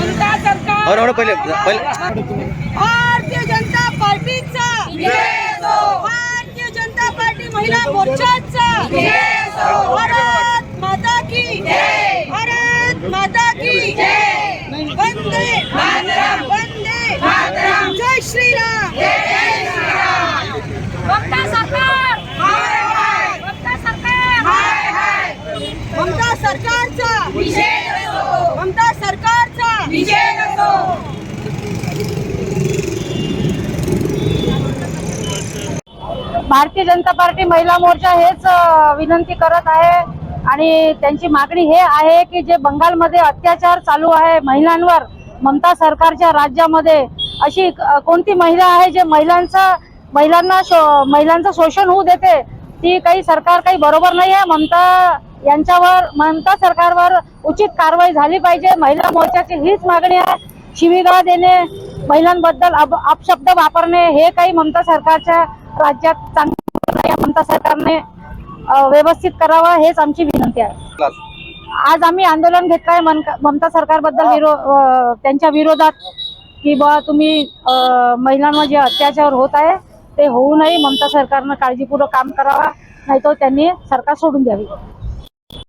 सरकारचा. और और हो, पहिले भारतीय जनता पार्टीचा. भारतीय जनता पार्टी महिला मोर्चाचा. भारत माता की. भारत माता की. वंदे वंदे. जय श्रीराम ममता सरकारचा. ममता सरकारचा भारतीय जनता पार्टी महिला मोर्चा हेच विनंती करत आहे. आणि त्यांची मागणी हे आहे की जे बंगालमध्ये अत्याचार चालू आहे महिलांवर ममता सरकारच्या राज्यामध्ये अशी कोणती महिला आहे जे महिलांचा महिलांना शो- महिलांचं शोषण होऊ देते? ती काही सरकार काही बरोबर नाही आहे? ममता यांच्यावर ममता सरकारवर उचित कारवाई झाली पाहिजे. महिला मोर्चाची हीच मागणी आहे. शिवीगाळ देणे महिलांबद्दल अप अपशब्द वापरणे हे काही ममता सरकारच्या राज्यात चांगलं आहे. ममता सरकारने व्यवस्थित करावं हेच आमची विनंती आहे. आज आम्ही आंदोलन घेतलंय मन- ममता सरकारबद्दल विरो त्यांच्या विरोधात की बा तुम्ही महिलांवर जे अत्याचार होत आहे ते होऊ नये. ममता सरकारनं काळजीपूर्वक काम करावा. नाही तर त्यांनी सरकार सोडून द्यावी.